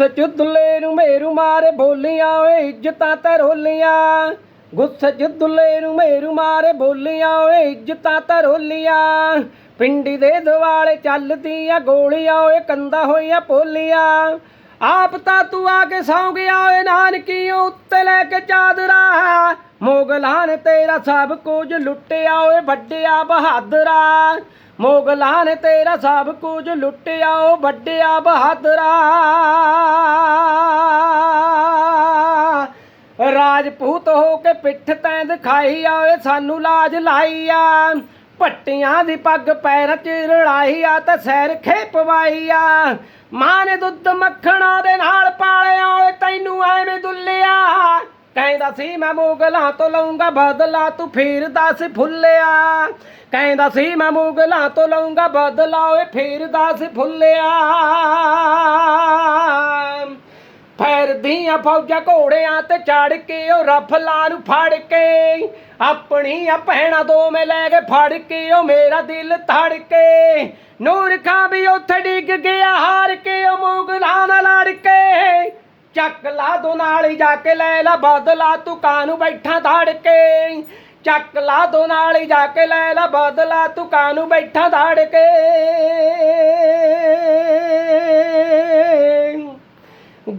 ਗੁੱਸੇ ਚ ਦੁੱਲੇ ਨੂੰ ਮੇਰੂ ਮਾਰੇ, ਬੋਲੀਆਂ ਓਏ ਇੱਜ਼ਤਾਂ ਤੇ ਰੋਲੀਆਂ। ਗੁੱਸੇ ਚ ਦੁੱਲੇ ਨੂੰ ਮੇਰੂ ਮਾਰੇ, ਬੋਲੀਆਂ ਓਏ ਇੱਜ਼ਤਾਂ ਤੇ ਰੋਲੀਆਂ। ਪਿੰਡੀ ਦੇ ਦਿਵਾਲੇ ਚੱਲਦੀਆਂ ਗੋਲੀਆਂ ਓਏ ਕੰਦਾ ਹੋਈਆਂ ਪੋਲੀਆਂ। ਆਪ ਤਾਂ ਤੂੰ ਆ ਕੇ ਸੌਂ ਗਿਆ ਓਏ ਨਾਨਕੀ ਉੱਤੇ ਲੈ ਕੇ ਚਾਦਰਾ। ਮੋਗਲਾਂ ਨੇ ਤੇਰਾ ਸਭ ਕੁਝ ਲੁੱਟਿਆ ਓਏ ਵੱਡਿਆ ਬਹਾਦਰਾ। ਮੋਗਲਾਂ ਨੇ ਤੇਰਾ ਸਭ ਕੁਝ ਲੁੱਟਿਆ ਓ ਵੱਡਿਆ ਬਹਾਦਰਾ। ਰਾਜਪੂਤ ਹੋ ਕੇ ਪਿੱਠ ਤੈਂ ਦਿਖਾਈ ਆ ਓਏ ਸਾਨੂੰ ਲਾਜ ਲਾਈ ਆ। ਪੱਟੀਆਂ ਦੀ ਪੱਗ ਪੈਰ 'ਚ ਰੜਾਈ ਆ ਤੇ ਸੈਰ ਖੇਪਵਾਈ ਆ। ਮਾਂ ਨੇ ਦੁੱਧ ਮੱਖਣਾ ਦੇ ਨਾਲ ਪਾਲਿਆ ਓਏ, ਤੈਨੂੰ ਐਵੇਂ ਦੁੱਲਿਆ। ਕਹਿੰਦਾ ਸੀ, ਮੈਂ ਮੁਗਲਾਂ ਤੋਂ ਲਊਂਗਾ ਬਦਲਾ, ਤੂੰ ਫਿਰਦਾ ਸੀ ਫੁੱਲਿਆ। ਕਹਿੰਦਾ ਸੀ, ਮੈਂ ਮੁਗਲਾਂ ਤੋਂ ਲਊਂਗਾ ਬਦਲਾ, ਓਏ ਫਿਰਦਾ ਸੀ ਫੁੱਲਿਆ। ਫੈਰਦੀਆਂ ਫੌਜਾਂ ਘੋੜਿਆਂ ਤੇ ਚੜ ਕੇ ਉਹ ਰਫਲਾਂ ਨੂੰ ਫੜ ਕੇ, ਆਪਣੀਆਂ ਭੈਣਾਂ ਦੋਵੇਂ ਲੈ ਕੇ ਫੜ ਕੇ, ਉਹ ਮੇਰਾ ਦਿਲ ਧੜ ਕੇ। ਨੂਰ ਖਾਂ ਵੀ ਉੱਥੇ ਡਿੱਗ ਗਿਆ, ਹਾਰ ਕੇ ਉਹ ਮੁਗਲਾਂ ਨਾਲ ਲੜ ਕੇ। ਚੱਕ ਲਾ ਦੋ ਨਾਲ ਹੀ ਜਾ ਕੇ, ਲੈ ਲਾ ਬਦਲਾ, ਤੂੰ ਕਾਨੂੰ ਬੈਠਾ ਧੜ ਕੇ। ਚੱਕ ਲਾ ਦੋ ਨਾਲ ਹੀ ਜਾ ਕੇ, ਲੈ ਲਾ ਬਦਲਾ, ਤੂੰ ਕਾਨੂੰ ਬੈਠਾ ਧੜ ਕੇ।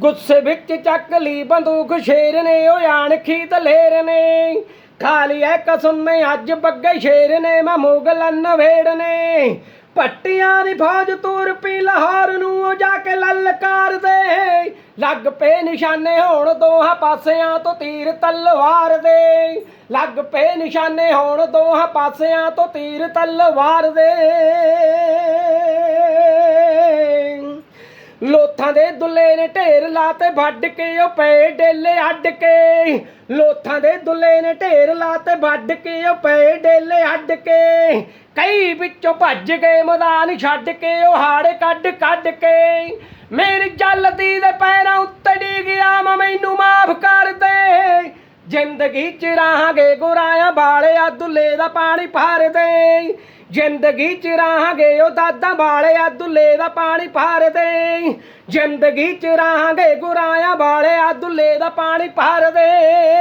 ਗੁੱਸੇ ਵਿੱਚ ਚੱਕ ਲਈ ਬੰਦੂਕ ਸ਼ੇਰ ਨੇ ਉਹ ਆਣਖੀ ਦਲੇਰ ਨੇ। ਖਾਲੀ ਐ ਕਸਮ ਨੇ ਅੱਜ ਬੱਗੇ ਸ਼ੇਰ ਨੇ, ਮੈਂ ਮੁਗਲਨ ਨਵੇੜ ਨੇ। ਪੱਟੀਆਂ ਦੀ ਫੌਜ ਤੁਰ ਪੀ ਲਾਹੌਰ ਨੂੰ, ਉਹ ਜਾ ਕੇ ਲਲਕਾਰ ਦੇ ਲੱਗ ਪਏ ਨਿਸ਼ਾਨੇ ਹੋਣ ਦੋਹਾਂ ਪਾਸਿਆਂ ਤੋਂ ਤੀਰ ਤਲਵਾਰ ਦੇ ਲੱਗ ਪਏ ਨਿਸ਼ਾਨੇ ਹੋਣ ਦੋਹਾਂ ਪਾਸਿਆਂ ਤੋਂ ਤੀਰ ਤਲਵਾਰ ਦੇ ਲੋਥਾਂ ਦੇ ਦੁੱਲੇ ਨੇ ਢੇਰ ਲਾ ਤੇ ਵੱਢ ਕੇ ਉਹ ਪਏ ਡੇਲੇ ਅੱਡ ਕੇ। ਲੋਥਾਂ ਦੇ ਦੁੱਲੇ ਨੇ ਢੇਰ ਲਾ ਤੇ ਵੱਢ ਕੇ ਉਹ ਪਏ ਡੇਲੇ ਅੱਡ ਕੇ। ਕਈ ਵਿੱਚੋਂ ਭੱਜ ਗਏ ਮੈਦਾਨ ਛੱਡ ਕੇ, ਉਹ ਹਾੜੇ ਕੱਢ ਕੱਢ ਕੇ। ਮੇਰੀ ਚੱਲਦੀ ਦੇ ਪੈਰਾਂ ਉੱਤੇ ਡੀ ਗਿਆ, ਮੈਂ ਮੈਨੂੰ ਮਾਫ ਕਰ ਦੇ। ਜ਼ਿੰਦਗੀ ਚ ਰਹਾਂਗੇ ਗੁਰਾਇਆ ਬਾਲਿਆ ਦੁੱਲੇ ਦਾ ਪਾਣੀ ਭਰ ਦੇ। ਜ਼ਿੰਦਗੀ ਚ ਰਹਾਂਗੇ ਉਹ ਦਾਦਾ ਬਾਲਿਆ ਦੁੱਲੇ ਦਾ ਪਾਣੀ ਭਰ ਦੇ। ਜ਼ਿੰਦਗੀ ਚ ਰਹਾਂਗੇ ਗੁਰਾਇਆ ਬਾਲਿਆ ਦੁੱਲੇ ਦਾ ਪਾਣੀ ਭਰ ਦੇ।